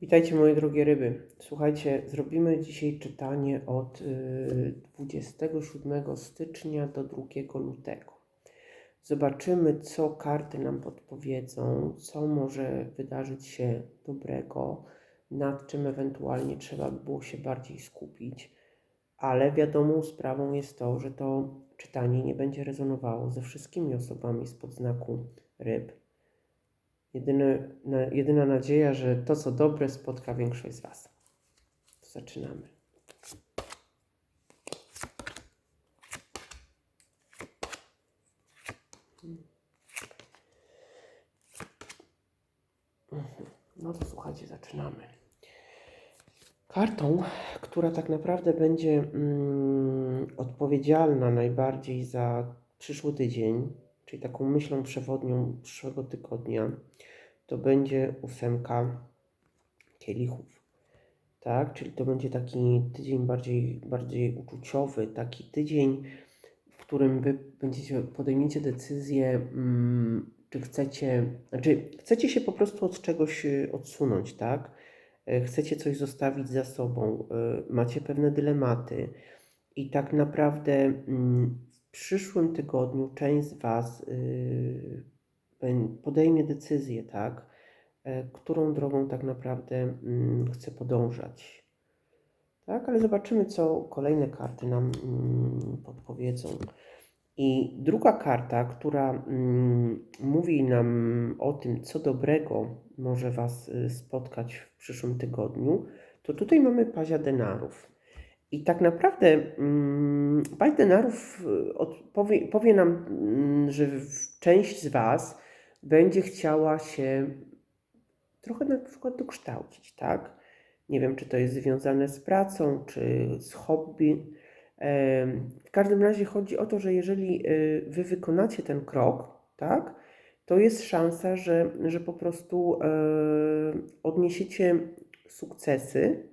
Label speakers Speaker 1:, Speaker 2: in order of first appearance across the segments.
Speaker 1: Witajcie moje drogie ryby. Słuchajcie, zrobimy dzisiaj czytanie od y, 27 stycznia do 2 lutego. Zobaczymy, co karty nam podpowiedzą, co może wydarzyć się dobrego, nad czym ewentualnie trzeba by było się bardziej skupić. Ale wiadomą sprawą jest to, że to czytanie nie będzie rezonowało ze wszystkimi osobami spod znaku ryb. Jedyne, na, jedyna nadzieja, że to, co dobre, spotka większość z Was. To zaczynamy. Mhm. No to słuchajcie, zaczynamy. Kartą, która tak naprawdę będzie mm, odpowiedzialna najbardziej za przyszły tydzień, czyli taką myślą przewodnią przyszłego tygodnia, to będzie ósemka kielichów. Tak, czyli to będzie taki tydzień bardziej, bardziej uczuciowy, taki tydzień, w którym wy będziecie, podejmiecie decyzję, mm, czy chcecie, znaczy chcecie się po prostu od czegoś y, odsunąć, tak? E, Chcecie coś zostawić za sobą, y, macie pewne dylematy i tak naprawdę mm, przyszłym tygodniu część z Was y, podejmie decyzję, tak? E, Którą drogą tak naprawdę mm, chce podążać. Tak, ale zobaczymy, co kolejne karty nam mm, podpowiedzą. I druga karta, która mm, mówi nam o tym, co dobrego może Was y, spotkać w przyszłym tygodniu, to tutaj mamy pazia denarów. I tak naprawdę mm, paź denarów y, powie, powie nam, mm, że część z Was będzie chciała się trochę na przykład dokształcić, tak? Nie wiem, czy to jest związane z pracą, czy z hobby. W każdym razie chodzi o to, że jeżeli y, wy wykonacie ten krok, tak, to jest szansa, że, że po prostu e, odniesiecie sukcesy.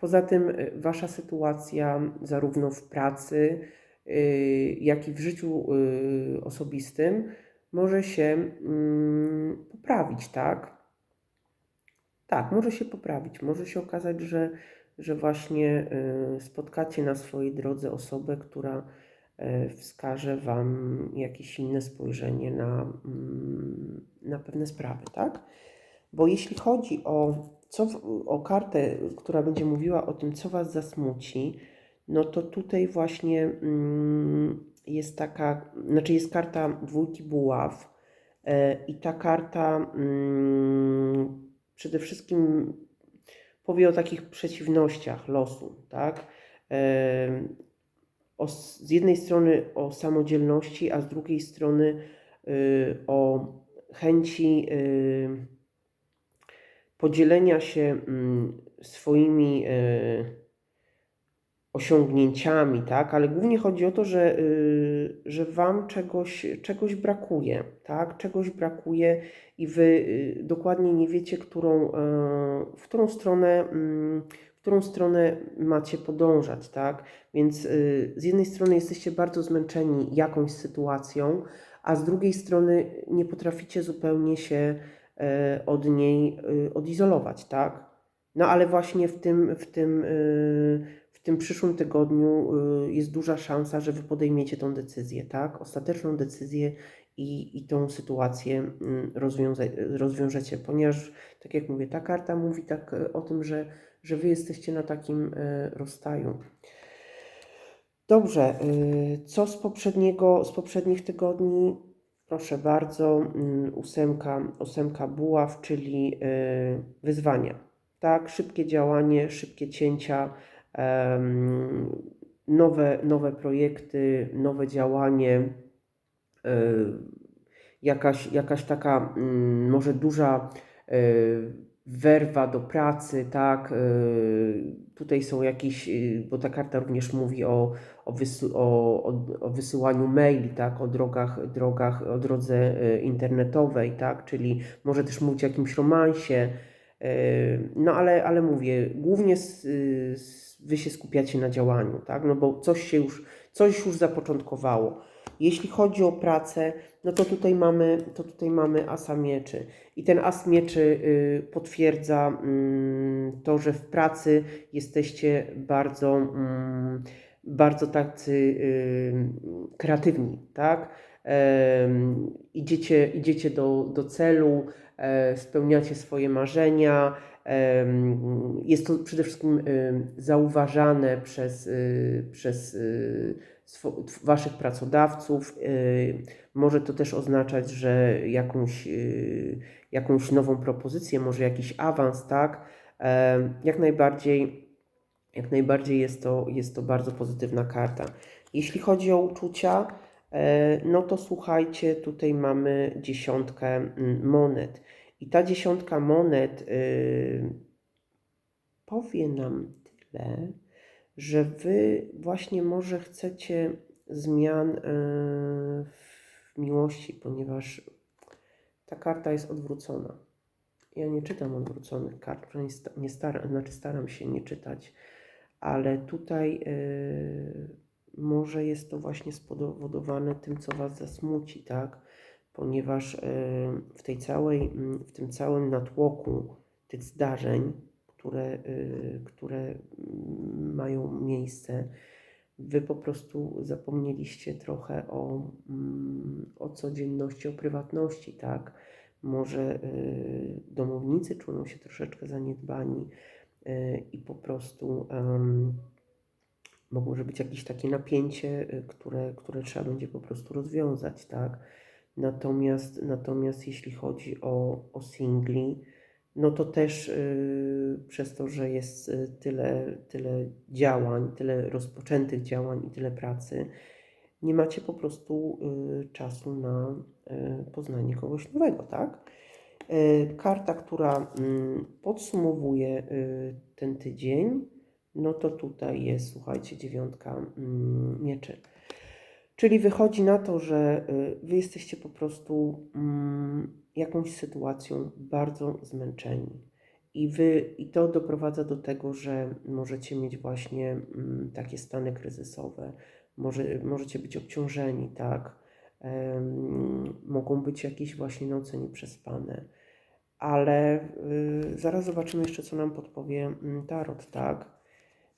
Speaker 1: Poza tym y, wasza sytuacja zarówno w pracy, y, jak i w życiu y, osobistym może się mm, poprawić, tak? Tak, może się poprawić. Może się okazać, że, że właśnie spotkacie na swojej drodze osobę, która wskaże Wam jakieś inne spojrzenie na, mm, na pewne sprawy, tak? Bo jeśli chodzi o, co, w- o kartę, która będzie mówiła o tym, co Was zasmuci, no to tutaj właśnie mm, jest taka, znaczy jest karta dwójki buław e, i ta karta mm, przede wszystkim powie o takich przeciwnościach losu, tak? E, o, z jednej strony o samodzielności, a z drugiej strony y, o chęci y, podzielenia się mm, swoimi y, osiągnięciami, tak? Ale głównie chodzi o to, że, y, że Wam czegoś, czegoś brakuje, tak? Czegoś brakuje i Wy y, dokładnie nie wiecie, którą, e, w którą stronę, mm, w którą stronę macie podążać, tak? Więc z jednej strony jesteście bardzo zmęczeni jakąś sytuacją, a z drugiej strony nie potraficie zupełnie się e, od niej y, odizolować, tak? No ale właśnie w tym, w tym, y, w tym przyszłym tygodniu jest duża szansa, że wy podejmiecie tą decyzję, tak? Ostateczną decyzję i, i tą sytuację rozwiąza, rozwiążecie, ponieważ, tak jak mówię, ta karta mówi tak o tym, że, że wy jesteście na takim rozstaju. Dobrze, co z poprzedniego, z poprzednich tygodni? Proszę bardzo, mm, ósemka, ósemka buław, czyli y, wyzwania. Tak, szybkie działanie, szybkie cięcia, nowe, nowe projekty, nowe działanie, y, jakaś, jakaś taka mm, może duża y, werwa do pracy, tak? Y, tutaj są jakieś, y, bo ta karta również mówi o, o, wysy, o, o, wysyłaniu maili, tak? O drogach, drogach, o drodze y, internetowej, tak? Czyli może też mówić o jakimś romansie. No ale, ale mówię, głównie y, s- wy się skupiacie na działaniu, tak? No bo coś się już, coś już zapoczątkowało. Jeśli chodzi o pracę, no to tutaj mamy, to tutaj mamy asa mieczy. I ten as mieczy y, potwierdza mm, to, że w pracy jesteście bardzo, mm, bardzo tacy y, kreatywni, tak? Idziecie, idziecie do, do celu, e, spełniacie swoje marzenia. Jest to przede wszystkim em, zauważane przez, y, przez y, Waszych pracodawców. Y, Może to też oznaczać, że jakąś, y, jakąś nową propozycję, może jakiś awans, tak? Jak najbardziej, jak najbardziej jest to, jest to bardzo pozytywna karta. Jeśli chodzi o uczucia, e, no to słuchajcie, tutaj mamy dziesiątkę monet. I ta dziesiątka monet y, powie nam tyle, że wy właśnie może chcecie zmian e, w miłości, ponieważ ta karta jest odwrócona. Ja nie czytam odwróconych kart, nie znaczy staram się nie czytać, ale tutaj e, może jest to właśnie spowodowane tym, co Was zasmuci, tak? Ponieważ e, w tej całej, w tym całym natłoku tych zdarzeń, które, y, które mają miejsce, Wy po prostu zapomnieliście trochę o, mm, o codzienności, o prywatności, tak? Może y, domownicy czują się troszeczkę zaniedbani y, i po prostu może być jakieś takie napięcie, które, które trzeba będzie po prostu rozwiązać, tak? Natomiast, natomiast jeśli chodzi o, o singli, no to też y, przez to, że jest y, tyle, tyle działań, tyle rozpoczętych działań i tyle pracy, nie macie po prostu y, czasu na poznanie kogoś nowego, tak? Karta, która mm, podsumowuje ten tydzień, no to tutaj jest, słuchajcie, dziewiątka mm, mieczy. Czyli wychodzi na to, że wy jesteście po prostu mm, jakąś sytuacją bardzo zmęczeni. I, wy, I to doprowadza do tego, że możecie mieć właśnie mm, takie stany kryzysowe. Może, możecie być obciążeni, tak? Em, mogą być jakieś właśnie noce nieprzespane. Ale y, zaraz zobaczymy jeszcze, co nam podpowie mm, Tarot, tak?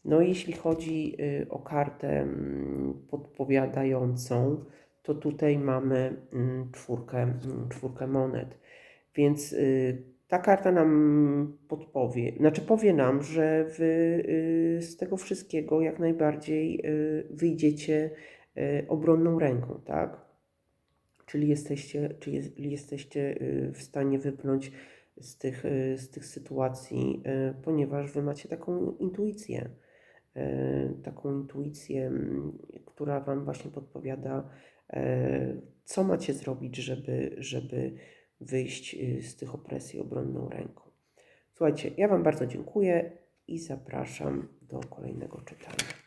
Speaker 1: No, jeśli chodzi y, o kartę mm, podpowiadającą, to tutaj mamy mm, czwórkę, mm, czwórkę monet. Więc y, ta karta nam podpowie, znaczy powie nam, że wy y, z tego wszystkiego jak najbardziej y, wyjdziecie obronną ręką, tak? Czyli jesteście, czy jest, jesteście w stanie wypnąć z tych, z tych sytuacji, ponieważ wy macie taką intuicję taką intuicję, która Wam właśnie podpowiada, e, co macie zrobić, żeby, żeby wyjść y, z tych opresji obronną ręką. Słuchajcie, ja Wam bardzo dziękuję i zapraszam do kolejnego czytania.